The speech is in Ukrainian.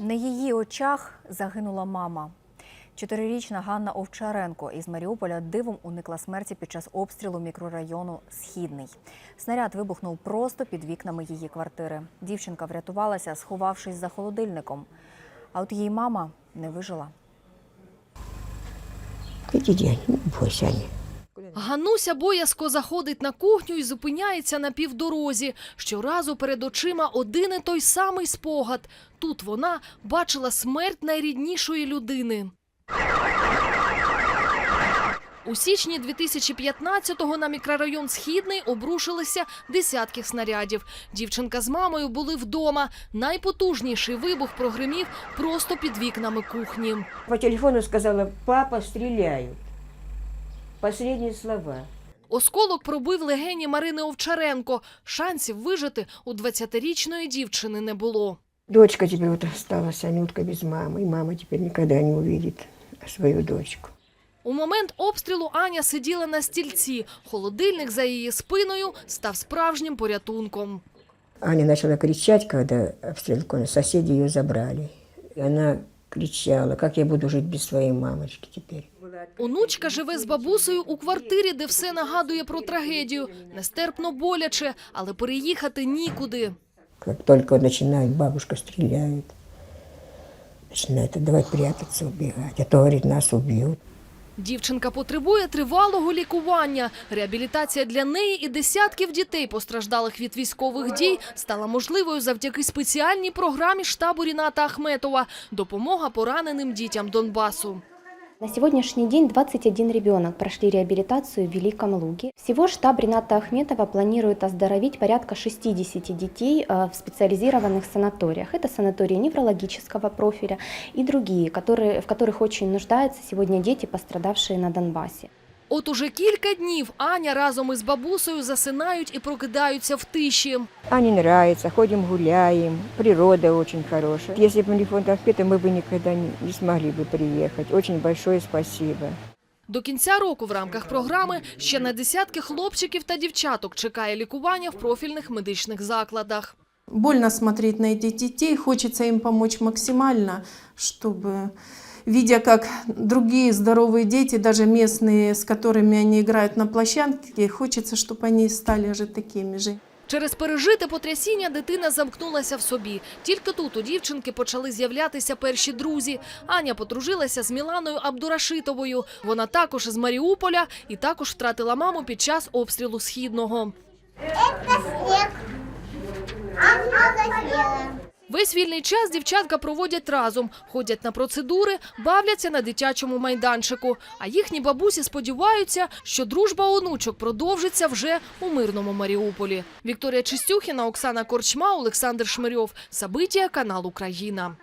На її очах загинула мама. Чотирирічна Ганна Овчаренко із Маріуполя дивом уникла смерті під час обстрілу мікрорайону Східний. Снаряд вибухнув просто під вікнами її квартири. Дівчинка врятувалася, сховавшись за холодильником. А от її мама не вижила. Иди, не бойся. Гануся боязко заходить на кухню і зупиняється на півдорозі. Щоразу перед очима один і той самий спогад. Тут вона бачила смерть найріднішої людини. У січні 2015-го на мікрорайон Східний обрушилися десятки снарядів. Дівчинка з мамою були вдома. Найпотужніший вибух прогримів просто під вікнами кухні. По телефону сказала, папа, стреляют. Последние слова. Осколок пробив легені Марини Овчаренко. Шансів вижити у 20-річної дівчини не було. Дочка теперь вот осталась, Анютка без мамы, и мама теперь никогда не увидит свою дочку. У момент обстрілу Аня сиділа на стільці. Холодильник за її спиною став справжнім порятунком. Аня начала кричать, когда обстрел кончился. Соседи ее забрали. И она кричала, как я буду жить без своей мамочки теперь. Онучка живе з бабусею у квартирі, де все нагадує про трагедію. Нестерпно боляче, але переїхати нікуди. Как только начинает, бабушка стреляет, начинает давай прятаться, убегать. А то, говорит, нас убьют. Дівчинка потребує тривалого лікування. Реабілітація для неї і десятків дітей, постраждалих від військових дій, стала можливою завдяки спеціальній програмі штабу Ріната Ахметова «Допомога пораненим дітям Донбасу». На сегодняшний день 21 ребенок прошли реабилитацию в Великом Луге. Всего штаб Рената Ахметова планирует оздоровить порядка 60 детей э, в специализированных санаториях. Это санатории неврологического профиля и другие, которые, в которых очень нуждаются сегодня дети, пострадавшие на Донбассе. От уже кілька днів Аня разом із бабусею засинають і прокидаються в тиші. Ане нравится, ходим гуляем, природа очень хорошая. Если бы не фонд Ахмета, мы бы никогда не, не смогли бы приехать. Очень большое спасибо. До кінця року в рамках програми ще на десятки хлопчиків та дівчаток чекає лікування в профільних медичних закладах. Больно смотреть на этих детей, хочется им помочь максимально, чтобы, видя, как другие здоровые дети, даже местные, с которыми они играют на площадке, хочется, чтобы они стали же такими же. Через пережите потрясіння дитина замкнулася в собі. Тільки тут у дівчинки почали з'являтися перші друзі. Аня подружилася з Міланою Абдурашитовою. Вона також з Маріуполя і також втратила маму під час обстрілу Східного. Весь вільний час дівчатка проводять разом, ходять на процедури, бавляться на дитячому майданчику. А їхні бабусі сподіваються, що дружба онучок продовжиться вже у мирному Маріуполі. Вікторія Чистюхіна, Оксана Корчма, Олександр Шмирьов. Сабитія канал Україна.